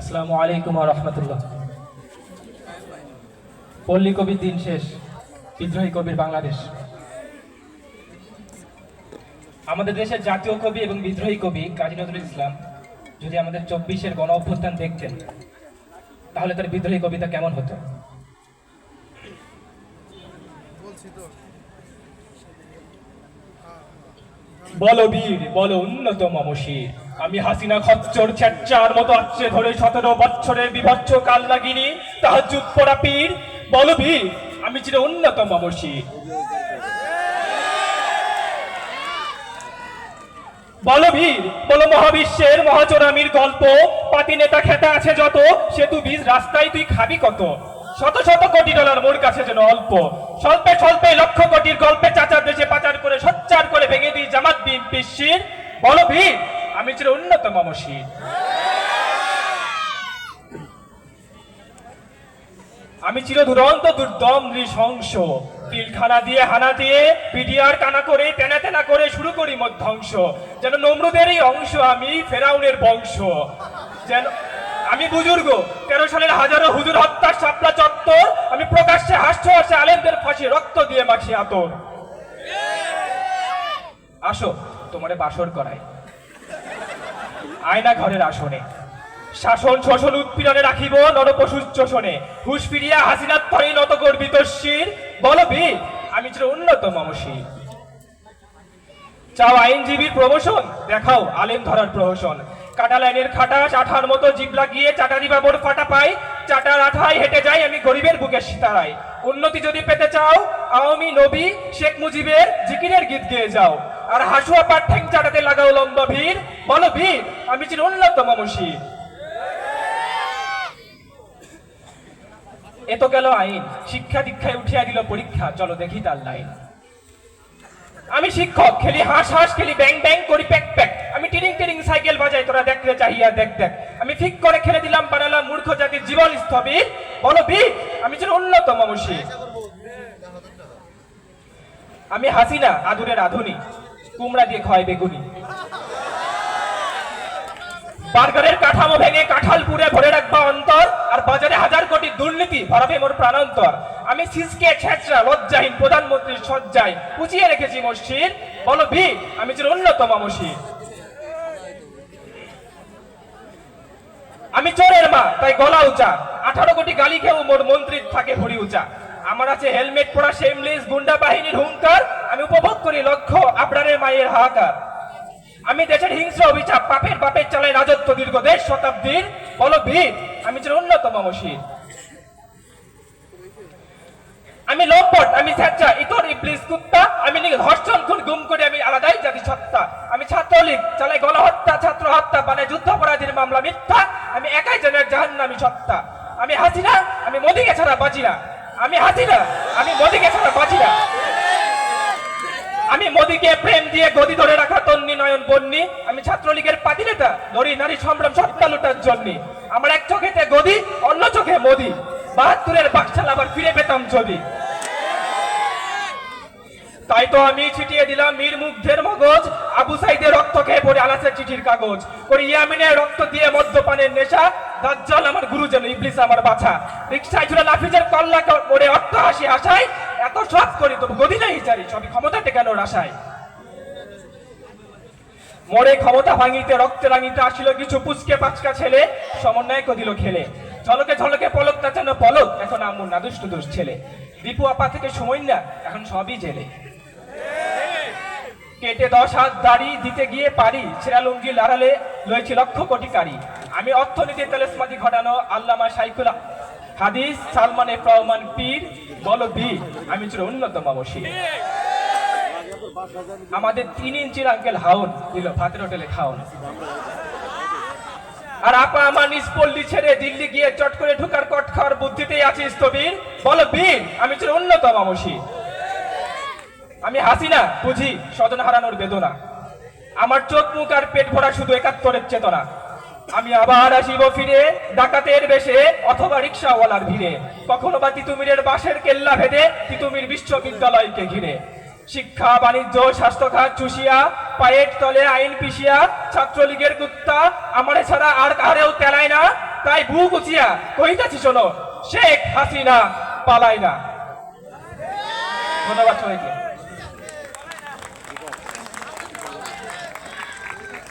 আসসালামু আলাইকুম রহমতুল্লাহ। পল্লী কবির দিন শেষ বিদ্রোহী কবির বাংলাদেশ। আমাদের দেশের জাতীয় কবি এবং বিদ্রোহী কবি কাজী নজরুল ইসলাম যদি আমাদের চব্বিশের গণ অভ্যুত্থান দেখতেন তাহলে তার বিদ্রোহী কবিতা কেমন হতো? বলো বীর বলো উন্নত মমশির আমি হাসিনা খচ্চর ছেচ্চার মতো আচ্ছে ধরে সতেরো বছরের বিভৎস কাল লাগিনি তাহাজুদ পড়া পীর। বলো বীর, আমি চির উন্নত মমশির। বলো বীর, বলো মহাবিশ্বের মহাচোরামির গল্প। পাতি নেতা খেতা আছে যত, সেতু বীজ রাস্তায় তুই খাবি কত? শত শত কোটি ডলার মোর কাছে যেন অল্প। স্বল্পে স্বল্পে লক্ষ কোটির গল্পে চাচার দেশে পাচার করে সচ্চার করে ভেঙে দিই জামাত বিন পিসির বলো বীর আমি চির উন্নত মমশির আমি চির দুরন্ত, দুর্দম, নৃশংস। তিলখানা দিয়ে হানা দিয়ে পিডিআর কানা করে তেনা তেনা করে শুরু করি মধ্বংস যেন নমরুদেরই অংশ আমি ফেরাউনের বংশ। যেন আমি বুজুর্গ, তেরো সালের হাজারো হুজুর হত্যার সাপলা চত্বর। আমি প্রকাশ্যে হাস্য হাসে আলেমদের ফাঁসি, রক্ত দিয়ে মাখি আতর। আসো, তোমারে বাসর করাই। আয়না ঘরের আসনে। শাসন শোষণ উৎপীড়নে রাখিব নরপশু শোষণে হুশ ফিরিয়া হাসিনার তরে নত গর্বিত শির বল বীর আমি ছিল উন্নত মমশির চাও আইনজীবীর প্রমোশন? দেখাও আলেম ধরার প্রহসন। কাটা লাইনের খাটাস আঠার মতো জিভ লাগিয়ে চাটারি বাবর ফাটা পাই চাটার আঠায় হেঁটে যাই আমি গরিবের বুকে সিতারাই উন্নতি যদি পেতে চাও, আওয়ামী নবী, শেখ মুজিবের জিকিরের গীত গেয়ে যাও। আর হাসুয়া পাট ঠ্যাং চাটাতে লাগাও লম্বা ভিড়। বলো বীর আমি চির মমশির এ তো গেল আইন। শিক্ষা দীক্ষায় উঠিয়া দিল পরীক্ষা, চলো দেখি তার লাইন। আমি শিক্ষক, খেলি হাঁস হাঁস, খেলি ব্যাং ব্যাং করি প্যাক প্যাক আমি টিরিং টিরিং সাইকেল বাজাই, তোরা দেখলে চাহিয়া দেখ দেখ। আমি ঠিক করে খেলে দিলাম বানালাম মূর্খ জাতির জীবন স্থবির। বলো বীর আমি ছিল অন্যতম মমশি আমি হাসিনা, আদুরের আধুনি কুমড়া দিয়ে খয় বেগুনি। বার্গারের কাঠামো ভেঙে কাঁঠাল পুরে ভরে রাখবা অন্তর, আর বাজারে হাজার কোটি দুর্নীতি ভরাবে মোর প্রাণান্তর। আমি সিসকে ছেচরা লজ্জাহীন প্রধানমন্ত্রীর সজ্জায় পুচিয়ে রেখেছি মসজিদ। বলো ভি, আমি চির অন্যতম মসজিদ। আমি চোরের মা, তাই গলা উঁচা। আঠারো কোটি গালি খেয়েও মোর মন্ত্রীর থাকে ভরি উঁচা। আমার আছে হেলমেট পরা শেমলিস গুন্ডা বাহিনীর হুঙ্কার আমি উপভোগ করি লক্ষ্য আপনারের মায়ের হাহাকার। আমি দেশের হিংস্র অভিচাপ পাপের পাপের চালাই রাজত্ব দীর্ঘ দেশ শতাব্দীর বলো বীর আমি ছিল অন্যতম মসির আমি লম্পট, আমি স্যাচ্চা ইতর, ইবলিস, কুত্তা। আমি নিয়ে ধর্ষণ খুন, গুম করে আমি আলাদাই জাতি সত্তা। আমি ছাত্রলীগ চালাই গণহত্যা, ছাত্র হত্যা মানে যুদ্ধাপরাধীর মামলা, মিথ্যা। আমি একাই জনের জাহান্নামী সত্তা। আমি হাসিনা, আমি মোদিকে ছাড়া বাঁচি না। আমি হাসিনা, আমি মোদিকে ছাড়া বাঁচি না। আমি মোদিকে প্রেম দিয়ে গদি ধরে রাখা তন্নি নয়ন বন্নি, আমি ছাত্রলীগের পাতি নেতা ধরি নারী সম্ভ্রম সত্তা লুটার জন্য। আমার এক চোখেতে গদি, অন্য চোখে মোদি। বাহাত্তরের বাকশাল আবার ফিরে পেতাম যদি। তাই তো আমি ছিটিয়ে দিলাম মীর মুগ্ধের মগজ, আবু সাইদের রক্ত খেয়ে পড়ে আলাসের চিঠির কাগজ। করে ইয়ামিনের রক্ত দিয়ে মদ্যপানের নেশা, দাজ্জাল আমার গুরু যেন ইবলিস আমার বাছা। রিক্সায় ঝুলে নাফিজের কল্লা করে অর্থ হাসি আশায় সব করি, তবু গদি নাই চারি সবই ক্ষমতা টেকানোর আশায় মরে ক্ষমতা ভাঙিতে, রক্তে রাঙিতে আসিল কিছু পুচকে পাচকা ছেলে, সমন্বয় কদিল খেলে। ঝলকে ঝলকে পলক যেন পলক এখন আমুর না দুষ্ট দুষ ছেলে। দীপু আপা থেকে সময় না এখন সবই জেলে। কেটে দশ হাত দাড়ি দিতে গিয়ে পারি, ছেঁড়া লুঙ্গি লাড়ালে লয়েছি লক্ষ কোটি কারি। আমি অর্থনীতি তেলেসমাতি ঘটানো আল্লামা সাইকুল হাদিস সালমান এফ রহমান পীর বল বীর আমি ছিল উন্নত মামসী আমাদের তিন ইঞ্চির আঙ্কেল হাউন দিল, ভাতের হোটেলে খাওন আর আপা আমার নিজ পল্লী ছেড়ে দিল্লি গিয়ে চট করে ঢুকার কট খাওয়ার বুদ্ধিতেই আছে স্থবির বলো বীর আমি ছিল উন্নত মামসী আমি হাসি না বুঝি স্বজন হারানোর বেদনা। আমার চোখ মুখ আর পেট ভরা শুধু একাত্তরের চেতনা। আমি আবার আসিব ফিরে, ডাকাতের বেশে অথবা রিক্সাওয়ালার ভিড়ে। কখনো বা তিতুমিরের বাঁশের কেল্লা ভেদে তিতুমির বিশ্ববিদ্যালয়কে ঘিরে। শিক্ষা, বাণিজ্য স্বাস্থ্য খাত চুষিয়া, পায়ের তলে আইন পিছিয়া ছাত্রলীগের কুত্তা, আমারে ছাড়া আর কাহারেও তেলায় না। তাই ভু গুছিয়া কহিতাছি, শোনো, শেখ হাসিনা পালাই না। ধন্যবাদ সবাইকে।